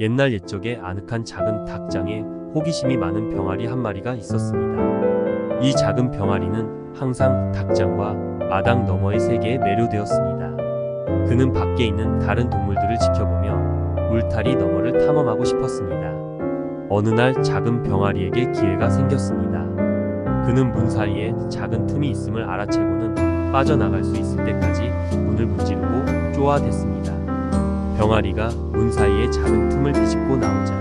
옛날 옛적에 아늑한 작은 닭장에 호기심이 많은 병아리 한 마리가 있었습니다. 이 작은 병아리는 항상 닭장과 마당 너머의 세계에 매료되었습니다. 그는 밖에 있는 다른 동물들을 지켜보며 울타리 너머를 탐험하고 싶었습니다. 어느 날 작은 병아리에게 기회가 생겼습니다. 그는 문 사이에 작은 틈이 있음을 알아채고는 빠져나갈 수 있을 때까지 문을 문지르고 쪼아댔습니다. 병아리가 문 사이에 작은 틈을 비집고 나오자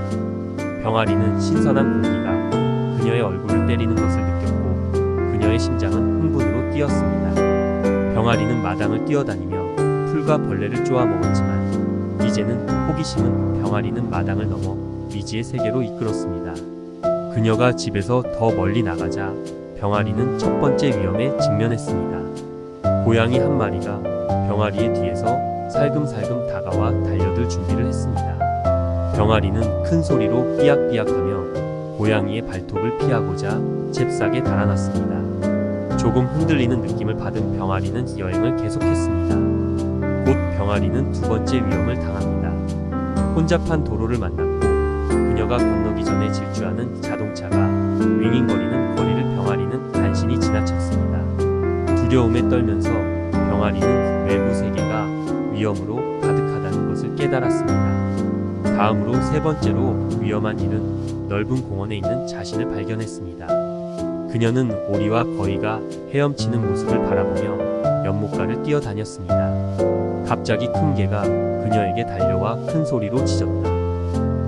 병아리는 신선한 공기가 그녀의 얼굴을 때리는 것을 느꼈고 그녀의 심장은 흥분으로 뛰었습니다. 병아리는 마당을 뛰어다니며 풀과 벌레를 쪼아 먹었지만 이제는 호기심은 병아리는 마당을 넘어 미지의 세계로 이끌었습니다. 그녀가 집에서 더 멀리 나가자 병아리는 첫 번째 위험에 직면했습니다. 고양이 한 마리가 병아리의 뒤에서 살금살금 다가와 달려들 준비를 했습니다. 병아리는 큰 소리로 삐약삐약하며 고양이의 발톱을 피하고자 잽싸게 달아났습니다. 조금 흔들리는 느낌을 받은 병아리는 여행을 계속했습니다. 곧 병아리는 두 번째 위험을 당합니다. 혼잡한 도로를 만났고 그녀가 건너기 전에 질주하는 자동차가 윙윙거리는 거리를 병아리는 간신히 지나쳤습니다. 두려움에 떨면서 병아리는 외부 세계가 위험으로 가득하다는 것을 깨달았습니다. 다음으로 세 번째로 위험한 일은 넓은 공원에 있는 자신을 발견했습니다. 그녀는 오리와 거위가 헤엄치는 모습을 바라보며 연못가를 뛰어다녔습니다. 갑자기 큰 개가 그녀에게 달려와 큰 소리로 짖었다.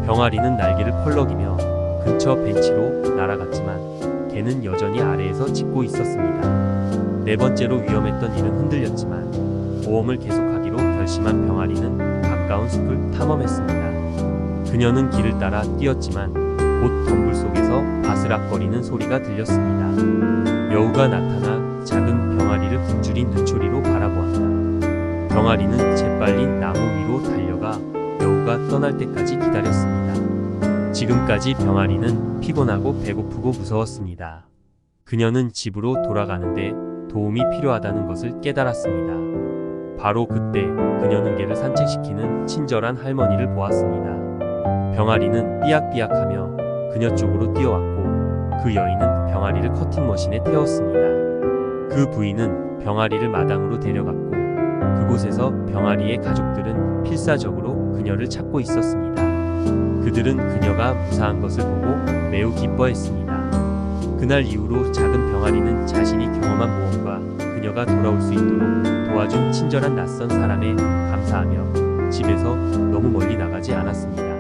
병아리는 날개를 펄럭이며 근처 벤치로 날아갔지만 개는 여전히 아래에서 짖고 있었습니다. 네 번째로 위험했던 일은 흔들렸지만 모험을 계속하기로 결심한 병아리는 가까운 숲을 탐험했습니다. 그녀는 길을 따라 뛰었지만 곧 덤불 속에서 바스락거리는 소리가 들렸습니다. 여우가 나타나 작은 병아리를 굶주린 눈초리로 바라보았다. 병아리는 재빨리 나무 위로 달려가 여우가 떠날 때까지 기다렸습니다. 지금까지 병아리는 피곤하고 배고프고 무서웠습니다. 그녀는 집으로 돌아가는데 도움이 필요하다는 것을 깨달았습니다. 바로 그때 그녀는 개를 산책시키는 친절한 할머니를 보았습니다. 병아리는 삐약삐약하며 그녀 쪽으로 뛰어왔고 그 여인은 병아리를 커팅 머신에 태웠습니다. 그 부인은 병아리를 마당으로 데려갔고 그곳에서 병아리의 가족들은 필사적으로 그녀를 찾고 있었습니다. 그들은 그녀가 무사한 것을 보고 매우 기뻐했습니다. 그날 이후로 작은 병아리는 자신이 경험한 모험과 그녀가 돌아올 수 있도록 도와준 친절한 낯선 사람에 감사하며 집에서 너무 멀리 나가지 않았습니다.